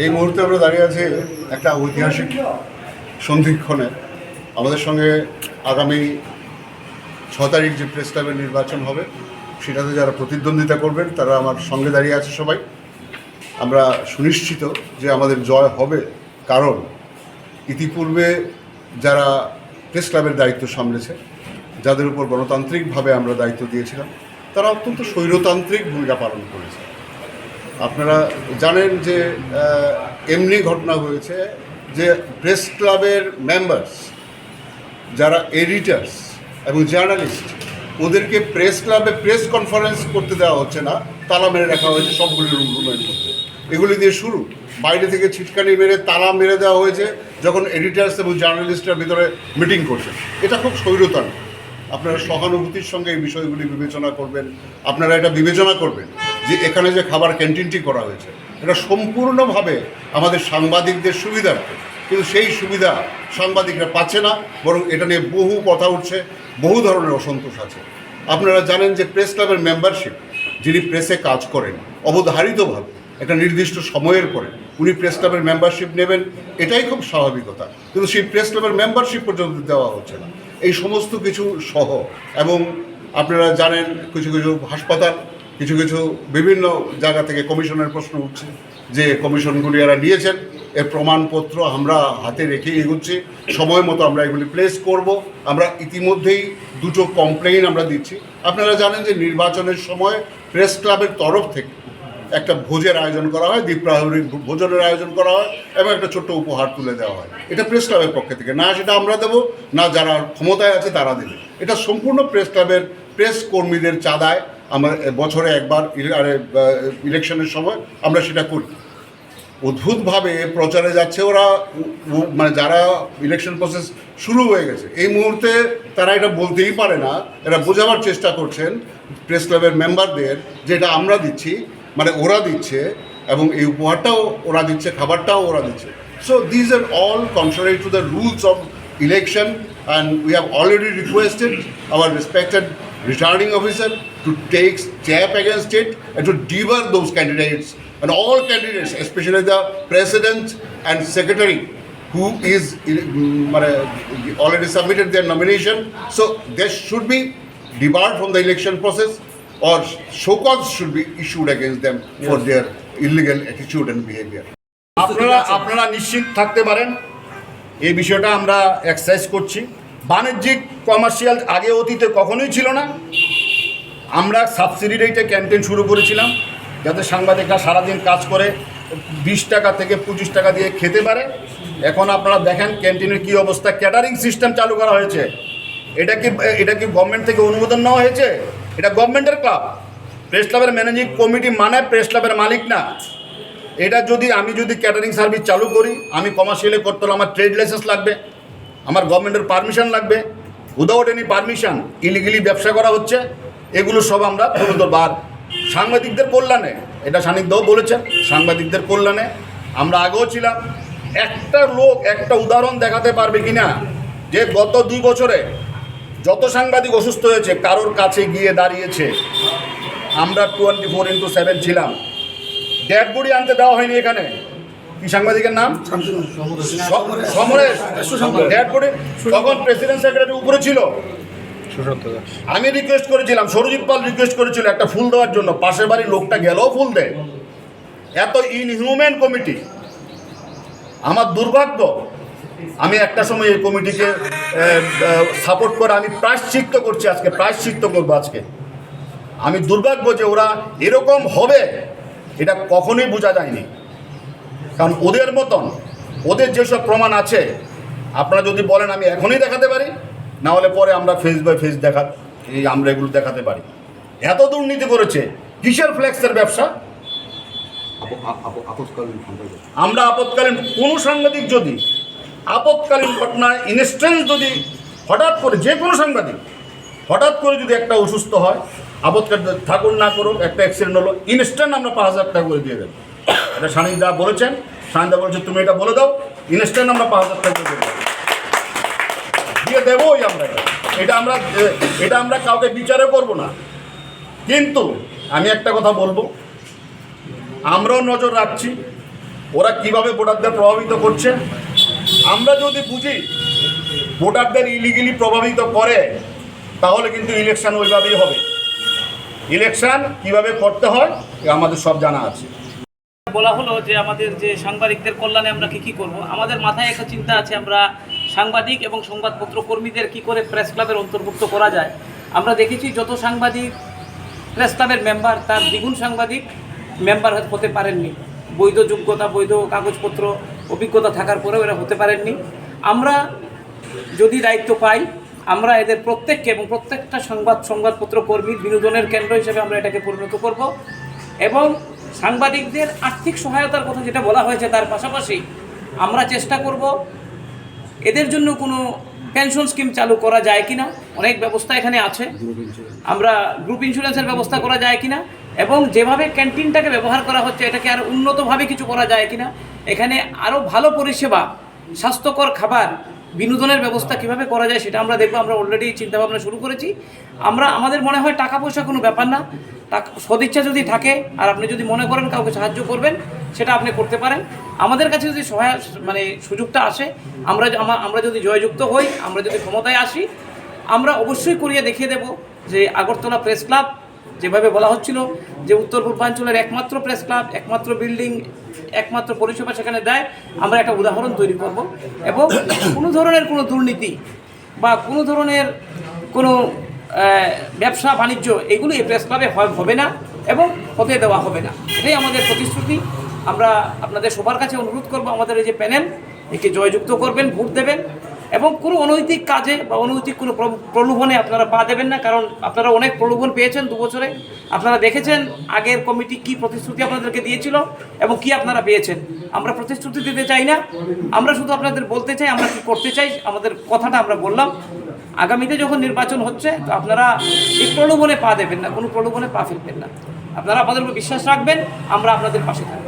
এই মুহূর্তে আমরা দাঁড়িয়ে আছি একটা ঐতিহাসিক সন্ধিক্ষণে। আমাদের সঙ্গে আগামী ছ তারিখ যে প্রেস ক্লাবের নির্বাচন হবে, সেটাতে যারা প্রতিদ্বন্দ্বিতা করবেন, তারা আমার সঙ্গে দাঁড়িয়ে আছে সবাই। আমরা সুনিশ্চিত যে আমাদের জয় হবে, কারণ ইতিপূর্বে যারা প্রেস ক্লাবের দায়িত্ব সামলেছে, যাদের উপর গণতান্ত্রিকভাবে আমরা দায়িত্ব দিয়েছিলাম, তারা অত্যন্ত স্বৈরতান্ত্রিক ভূমিকা পালন করেছে। আপনারা জানেন যে এমনি ঘটনা হয়েছে যে প্রেস ক্লাবের মেম্বার্স যারা এডিটার্স এবং জার্নালিস্ট ওদেরকে প্রেস ক্লাবে প্রেস কনফারেন্স করতে দেওয়া হচ্ছে না, তালা মেরে রাখা হয়েছে সবগুলি রুম রুমের মধ্যে। এগুলি দিয়ে শুরু। বাইরে থেকে ছিটকানি মেরে তালা মেরে দেওয়া হয়েছে যখন এডিটার্স এবং জার্নালিস্টরা ভিতরে মিটিং করছে। এটা খুব স্বৈরতান আপনারা সহানুভূতির সঙ্গে এই বিষয়গুলি বিবেচনা করবেন। আপনারা এটা বিবেচনা করবেন। যে এখানে যে খাবার ক্যান্টিনটি করা হয়েছে, এটা সম্পূর্ণভাবে আমাদের সাংবাদিকদের সুবিধার্থে। কিন্তু সেই সুবিধা সাংবাদিকরা পাচ্ছে না, বরং এটা নিয়ে বহু কথা উঠছে, বহু ধরনের অসন্তোষ আছে। আপনারা জানেন যে প্রেস ক্লাবের মেম্বারশিপ, যিনি প্রেসে কাজ করেন, অবধারিতভাবে, একটা নির্দিষ্ট সময়ের পরে উনি প্রেস ক্লাবের মেম্বারশিপ নেবেন, এটাই খুব স্বাভাবিকতা। কিন্তু সেই প্রেস ক্লাবের মেম্বারশিপ পর্যন্ত দেওয়া হচ্ছে না। এই সমস্ত কিছু সহ, এবং আপনারা জানেন কিছু কিছু হাসপাতাল কিছু কিছু বিভিন্ন জায়গা থেকে কমিশনের প্রশ্ন উঠছে যে কমিশনগুলি এরা নিয়েছেন। এর প্রমাণপত্র আমরা হাতে রেখে এগুচ্ছি। সময় মতো আমরা এগুলি প্লেস করব। আমরা ইতিমধ্যেই দুটো কমপ্লেইন আমরা দিচ্ছি। আপনারা জানেন যে নির্বাচনের সময় প্রেস ক্লাবের তরফ থেকে একটা ভোজের আয়োজন করা হয় দ্বীপ্রাহরী ভোজনের আয়োজন করা হয় এবং একটা ছোট্ট উপহার তুলে দেওয়া হয়। এটা প্রেস ক্লাবের পক্ষ থেকে। না সেটা আমরা দেবো, না যারা ক্ষমতায় আছে তারা দেবে। এটা সম্পূর্ণ প্রেস ক্লাবের প্রেস কর্মীদের চাঁদায়। আমরা বছরে একবার ইলেকশনের সময় আমরা সেটা করি। অদ্ভুতভাবে প্রচারে যাচ্ছে ওরা মানে যারা ইলেকশন প্রসেস শুরু হয়ে গেছে, এই মুহূর্তে তারা এটা বলতেই পারে না, এরা বোঝাবার চেষ্টা করছেন প্রেস ক্লাবের মেম্বারদের যে এটা আমরা দিচ্ছি মানে ওরা দিচ্ছে, এবং এই উপহারটাও ওরা দিচ্ছে, খাবারটাও ওরা দিচ্ছে। So these are all contrary to the rules of election and we have already requested our respected returning officer to take step against it and to debar those candidates and all candidates, especially the president and secretary who is mm, uh, already submitted their nomination. So they should be debarred from the election process or show cause should be issued against them yes. for their illegal attitude and behavior. আপনারা আপনারা নিশ্চিত থাকতে পারেন এই বিষয়টা আমরা exercise করছি বাণিজ্যিক কমার্শিয়াল আগে অতীতে কখনোই ছিল না আমরা সাবসিডি রেটে ক্যান্টিন শুরু করেছিলাম, যাতে সাংবাদিকরা সারাদিন কাজ করে, বিশ টাকা থেকে পঁচিশ টাকা দিয়ে খেতে পারে। এখন আপনারা দেখেন ক্যান্টিনের কী অবস্থা ক্যাটারিং সিস্টেম চালু করা হয়েছে। এটা কি এটা কি গভর্নমেন্ট থেকে অনুমোদন নেওয়া হয়েছে? এটা গভর্নমেন্টের ক্লাব প্রেস ক্লাবের ম্যানেজিং কমিটি মানে প্রেস ক্লাবের মালিক না। এটা যদি আমি যদি ক্যাটারিং সার্ভিস চালু করি, আমি কমার্শিয়ালি করতে হলে আমার ট্রেড লাইসেন্স লাগবে, আমার গভর্নমেন্টের পারমিশন লাগবে। উইদাউট এনি পারমিশন ইলিগেলি ব্যবসা করা হচ্ছে। এগুলো সব আমরা তুলে ধরবো আর সাংবাদিকদের কল্যাণে এটা সান্নিধ্যও বলেছেন সাংবাদিকদের কল্যাণে আমরা আগেও ছিলাম। একটা লোক একটা উদাহরণ দেখাতে পারবে কি না যে গত দুই বছরে যত সাংবাদিক অসুস্থ হয়েছে কারোর কাছে গিয়ে দাঁড়িয়েছে। আমরা টোয়েন্টি ফোর ইন্টু সেভেন ছিলাম। ডেড বডি আনতে দেওয়া হয়নি এখানে। কি সাংবাদিকের নাম? সমরেশ। ডেড বডি তখন প্রেসিডেন্ট সেক্রেটারি উপরে ছিল আমি রিকোয়েস্ট করেছিলাম, সরজিৎ পাল রিকোয়েস্ট করেছিল একটা ফুল দেওয়ার জন্য। পাশের বাড়ির লোকটা গেলেও ফুল দেয়। এত ইনহিউম্যান কমিটি আমার দুর্ভাগ্য, আমি একটা সময় এই কমিটিকে সাপোর্ট করে আমি প্রায়শ্চিত্ত করছি আজকে, প্রায়শ্চিত্ত করব আজকে। আমি দুর্ভাগ্য যে ওরা এরকম হবে, এটা কখনোই বোঝা যায়নি। কারণ ওদের মতন, ওদের যেসব প্রমাণ আছে, আপনারা যদি বলেন আমি এখনই দেখাতে পারি। না হলে পরে আমরা ফেস বাই ফেস দেখা এই আমরা এগুলো দেখাতে পারি। এত দুর্নীতি করেছে কিসের ফ্ল্যাক্সের ব্যবসা? আমরা আপৎকালীন কোনো সাংবাদিক যদি আপৎকালীন ঘটনা ইনস্ট্যান্স যদি হঠাৎ করে যে কোনো সাংবাদিক হঠাৎ করে যদি একটা অসুস্থ হয় আপৎকালীন ঠাকুর না করুক একটা অ্যাক্সিডেন্ট হলো ইনস্ট্যান্ট আমরা পাঁচ হাজার টাকা করে দিয়ে দেবো। এটা সানিদা বলেছেন সানিদা বলেছে তুমি এটা বলে দাও ইনস্ট্যান্ট আমরা পাঁচ হাজার টাকা করে দিয়ে দেবো। দিয়ে দেবোই আমরা। এটা। আমরা এটা আমরা কাউকে বিচারে করব না। কিন্তু আমি একটা কথা বলব। আমরাও নজর রাখছি, ওরা কীভাবে ভোটারদের প্রভাবিত করছে। আমরা যদি বুঝি ভোটারদের ইলিগেলি প্রভাবিত করে, তাহলে কিন্তু ইলেকশন ওইভাবেই হবে। ইলেকশন কীভাবে করতে হয় আমাদের সব জানা আছে। বলা হলো যে আমাদের যে সাংবাদিকদের কল্যাণে আমরা কি কি করব, আমাদের মাথায় একটা চিন্তা আছে, আমরা সাংবাদিক এবং সংবাদপত্র কর্মীদের কি করে প্রেস ক্লাবের অন্তর্ভুক্ত করা যায়? আমরা দেখেছি যত সাংবাদিক প্রেস ক্লাবের মেম্বার তার দ্বিগুণ সাংবাদিক মেম্বার হতে পারেননি। বৈধ যোগ্যতা, বৈধ কাগজপত্র, অভিজ্ঞতা থাকার পরেও এরা হতে পারেননি। আমরা যদি দায়িত্ব পাই, আমরা এদের প্রত্যেককে এবং প্রত্যেকটা সংবাদ, সংবাদপত্র কর্মীর বিনোদনের কেন্দ্র হিসেবে আমরা এটাকে পরিণত করব। এবং সাংবাদিকদের আর্থিক সহায়তার কথা যেটা বলা হয়েছে, তার পাশাপাশি আমরা চেষ্টা করব এদের জন্য কোনো পেনশন স্কিম চালু করা যায় কিনা? অনেক ব্যবস্থা এখানে আছে। আমরা গ্রুপ ইন্স্যুরেন্সের ব্যবস্থা করা যায় কিনা? এবং যেভাবে ক্যান্টিনটাকে ব্যবহার করা হচ্ছে, এটাকে আরও উন্নতভাবে কিছু করা যায় কিনা? এখানে আরও ভালো পরিষেবা, স্বাস্থ্যকর খাবার, বিনোদনের ব্যবস্থা কীভাবে করা যায় সেটা আমরা দেখব। আমরা অলরেডি চিন্তাভাবনা শুরু করেছি। আমরা, আমাদের মনে হয় টাকা পয়সা কোনো ব্যাপার না। সদিচ্ছা যদি থাকে, আর আপনি যদি মনে করেন কাউকে সাহায্য করবেন সেটা আপনি করতে পারেন। আমাদের কাছে যদি সহায় মানে সুযোগটা আসে, আমরা আমরা যদি জয়যুক্ত হই, আমরা যদি ক্ষমতায় আসি, আমরা অবশ্যই করিয়ে দেখিয়ে দেব যে আগরতলা প্রেস ক্লাব, যেভাবে বলা হচ্ছিল, যে উত্তর পূর্বাঞ্চলের একমাত্র প্রেস ক্লাব, একমাত্র বিল্ডিং, একমাত্র পরিষেবা সেখানে দেয়, আমরা একটা উদাহরণ তৈরি করব। এবং কোনো ধরনের কোনো দুর্নীতি বা কোনো ধরনের কোনো ব্যবসা বাণিজ্য, এগুলো এই প্রেস ক্লাবে হবে না এবং হতে দেওয়া হবে না। এটাই আমাদের প্রতিশ্রুতি। আমরা আপনাদের সবার কাছে অনুরোধ করব আমাদের এই যে প্যানেল, একে জয়যুক্ত করবেন, ভোট দেবেন এবং কোনো অনৈতিক কাজে বা অনৈতিক কোনো প্র- প্রলোভনে আপনারা পা দেবেন না, কারণ আপনারা অনেক প্রলোভন পেয়েছেন দু বছরে। আপনারা দেখেছেন আগের কমিটি কি প্রতিশ্রুতি আপনাদেরকে দিয়েছিল এবং কি আপনারা পেয়েছেন। আমরা প্রতিশ্রুতি দিতে চাই না। আমরা শুধু আপনাদের বলতে চাই, আমরা কি করতে চাই, আমাদের কথাটা আমরা বললাম। আগামীতে যখন নির্বাচন হচ্ছে, তো আপনারা এই প্রলোভনে পা দেবেন না, কোনো প্রলোভনে পা ফেলবেন না। আপনারা আমাদের উপর বিশ্বাস রাখবেন, আমরা আপনাদের পাশে থাকব।